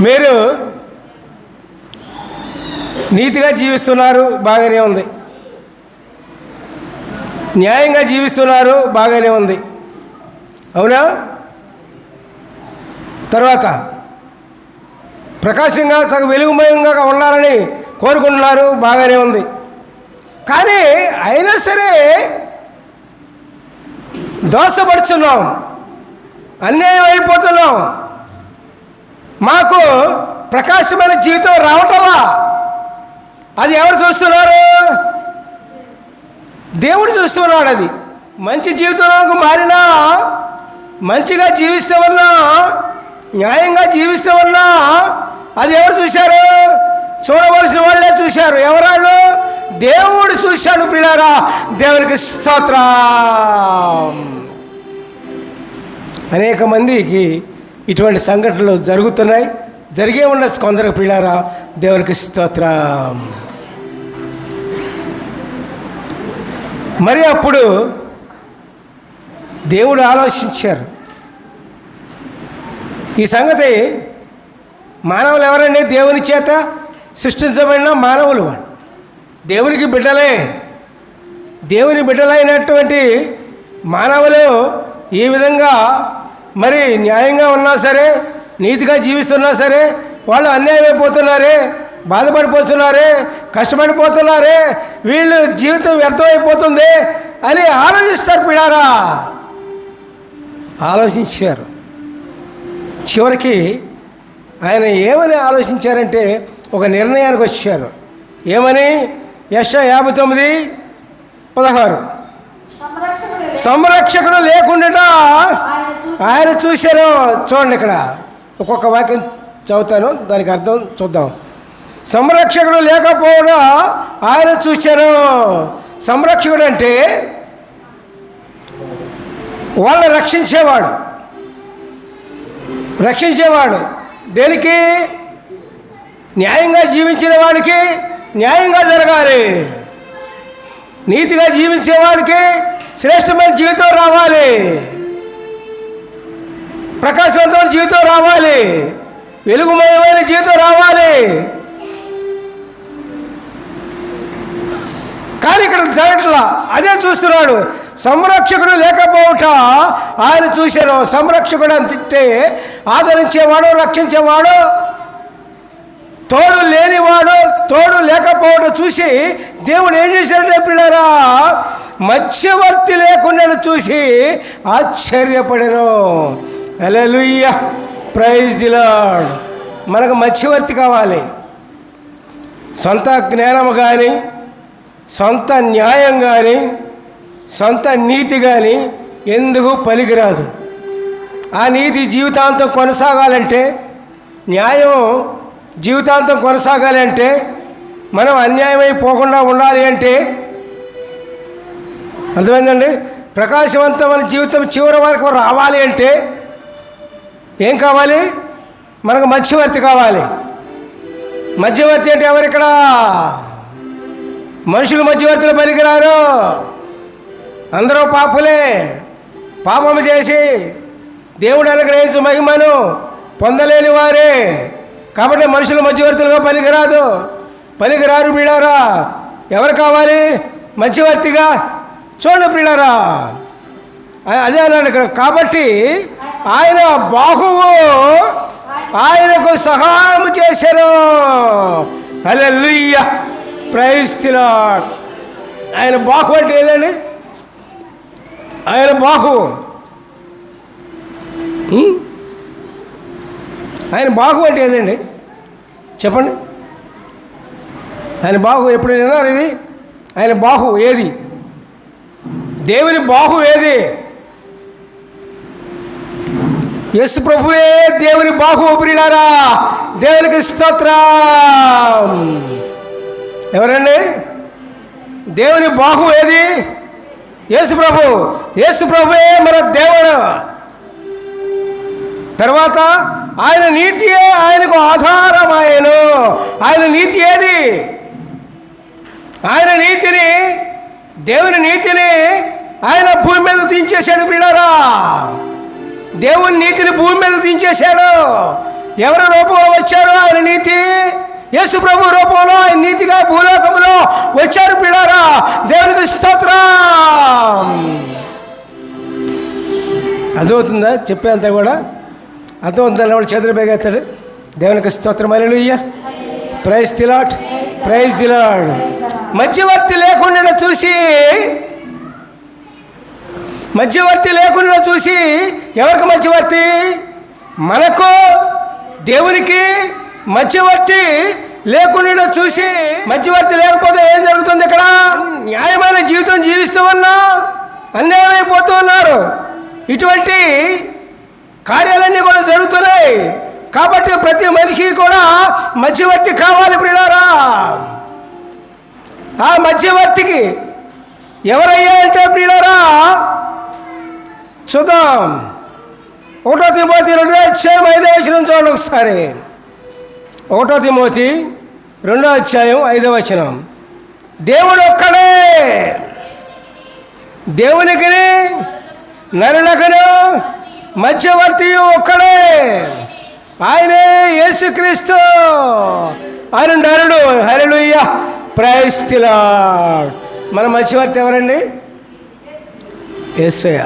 మీరు నీతిగా జీవిస్తున్నారు బాగానే ఉంది. న్యాయంగా జీవిస్తున్నారు బాగానే ఉంది. అవునా? తర్వాత ప్రకాశంగా సగ వెలుగుమయంగా ఉండాలని కోరుకుంటున్నారు బాగానే ఉంది. కానీ అయినా సరే దోషపడుచున్నాం. అన్యాయం అయిపోతున్నాం. మాకు ప్రకాశమైన జీవితం రావటమా? అది ఎవరు చూస్తున్నారు? దేవుడు చూస్తున్నాడు అది. మంచి జీవితంలోకి మారినా మంచిగా జీవిస్తే వల్ల న్యాయంగా జీవిస్తే వల్ల అది ఎవరు చూశారు? చూడవలసిన వాళ్ళే చూశారు. ఎవరాళ్ళు? దేవుడు చూశాడు పిల్లారా దేవునికి స్తోత్రం. అనేక మందికి ఇటువంటి సంఘటనలు జరుగుతున్నాయి. జరిగే ఉండొచ్చు కొందరికి పిల్లారా దేవునికి స్తోత్ర. మరి అప్పుడు దేవుడు ఆలోచించారు. ఈ సంగతి మానవులు ఎవరండి? దేవుని చేత సృష్టించబడిన మానవులు వాళ్ళు. దేవునికి బిడ్డలే. దేవుని బిడ్డలైనటువంటి మానవులు ఈ విధంగా మరి న్యాయంగా ఉన్నా సరే నీతిగా జీవిస్తున్నా సరే వాళ్ళు అన్యాయం అయిపోతున్నారే బాధపడిపోతున్నారే కష్టపడిపోతున్నారే వీళ్ళు జీవితం వ్యర్థమైపోతుంది అని ఆలోచిస్తారు పిడారా ఆలోచించారు. చివరికి ఆయన ఏమని ఆలోచించారంటే ఒక నిర్ణయానికి వచ్చారు. ఏమని? యశ యాభై తొమ్మిది పదహారు. సంరక్షకుడు లేకుండా ఆయన చూశారు చూడండి ఇక్కడ. ఒక్కొక్క వాక్యం చదువుతాను దానికి అర్థం చూద్దాం. సంరక్షకుడు లేకపోవడం ఆయన చూశారు. సంరక్షకుడు అంటే వాళ్ళని రక్షించేవాడు. రక్షించేవాడు. దేనికి? న్యాయంగా జీవించిన వాడికి న్యాయంగా జరగాలి. నీతిగా జీవించేవాడికి శ్రేష్టమైన జీవితం రావాలి. ప్రకాశవంతమైన జీవితం రావాలి. వెలుగుమయమైన జీవితం రావాలి. కానీ ఇక్కడ జరగట్లా. అదే చూస్తున్నాడు. సంరక్షకుడు లేకపోవట ఆయన చూశారు. సంరక్షకుడు అంటే ఆదరించేవాడు రక్షించేవాడు తోడు లేనివాడు తోడు లేకపోవడం చూసి దేవుడు ఏం చేశాడంటే పిల్లరా మధ్యవర్తి లేకుండా చూసి ఆశ్చర్యపడను. అలెలుయ్య ప్రైజ్ దిలాడ్ మనకు మధ్యవర్తి కావాలి. సొంత జ్ఞానం కానీ సొంత న్యాయం కానీ సొంత నీతి కానీ ఎందుకు పనికిరాదు? ఆ నీతి జీవితాంతం కొనసాగాలంటే న్యాయం జీవితాంతం కొనసాగాలి అంటే మనం అన్యాయమైపోకుండా ఉండాలి అంటే అర్థమైందండి? ప్రకాశవంతమైన జీవితం చివరి వరకు రావాలి అంటే ఏం కావాలి? మనకు మధ్యవర్తి కావాలి. మధ్యవర్తి అంటే ఎవరిక్కడ మనుషులు మధ్యవర్తులు పనికిరారు. అందరూ పాపులే. పాపము చేసి దేవుడు అనుగ్రహించు మహిమను పొందలేని వారే. కాబట్టి మనుషులు మధ్యవర్తులుగా పనికిరాదు. పనికిరారు బీడారా ఎవరు కావాలి? మధ్యవర్తిగా. చూడండి పిల్లరా అదే అన్నాడు ఇక్కడ. కాబట్టి ఆయన బాహువు. ఆయనకు సహాయం చేశాను అలెల్లుయ్య ప్రయత్నిస్తున్నాడు ఆయన బాహు అంటే ఏదండి? ఆయన బాహు hmm? ఆయన బాహు అంటే ఏదండి? చెప్పండి. ఆయన బాహు ఎప్పుడు విన్నారు ఇది? ఆయన బాహు ఏది? దేవుని బాహు ఏది? యేసు ప్రభువే దేవుని బాహు దేవునికి స్తోత్రం. ఎవరండి? దేవుని బాహు ఏది? యేసు ప్రభు. యేసు ప్రభువే మన దేవుడు. తర్వాత ఆయన నీతియే ఆయనకు ఆధారమాయను. ఆయన నీతి ఏది? ఆయన నీతిని దేవుని నీతిని ఆయన భూమి మీద దించేశాడు పిల్లరా దేవుని నీతిని భూమి మీద దించేశాడు. ఎవరి రూపంలో వచ్చారు ఆయన నీతి? యేసు ప్రభు రూపంలో ఆయన నీతిగా భూలోకంలో వచ్చారు పిల్లారా. దేవునికి స్తోత్రం. అర్థమవుతుందా? చెప్పేంత కూడా? అర్థమవుతుందా? వాడు చేతులు బేగెత్తాడు దేవునికి స్తోత్రం. అలెలుయ్య ప్రైజ్ తిలాట్ ప్రైజ్ తిలాడు మధ్యవర్తి లేకుండా చూసి మధ్యవర్తి లేకుండా చూసి ఎవరికి మధ్యవర్తి? మనకు దేవునికి మధ్యవర్తి లేకుండా చూసి మధ్యవర్తి లేకపోతే ఏం జరుగుతుంది ఇక్కడ? న్యాయమైన జీవితం జీవిస్తూ ఉన్నా అన్యాయమైపోతూ ఉన్నారు ఇటువంటి కార్యాలన్నీ కూడా జరుగుతున్నాయి. కాబట్టి ప్రతి మనిషికి కూడా మధ్యవర్తి కావాలి ప్రియులారా. ఆ మధ్యవర్తికి ఎవరయ్యా అంటే ప్రియులారా? చూద్దాం. ఒకటో తిమోతి రెండో అధ్యాయం ఐదో వచనం చూడండి ఒకసారి. ఒకటో తిమోతి రెండో అధ్యాయం ఐదో వచనం. దేవుడు ఒక్కడే. దేవునికి నరులకను మధ్యవర్తి ఒక్కడే. ఆయనే యేసుక్రీస్తు. ఆయన నరుడు. హరలుయ్య ప్రైస్తిలా మన మధ్యవర్తి ఎవరండి? ఎస్ఐ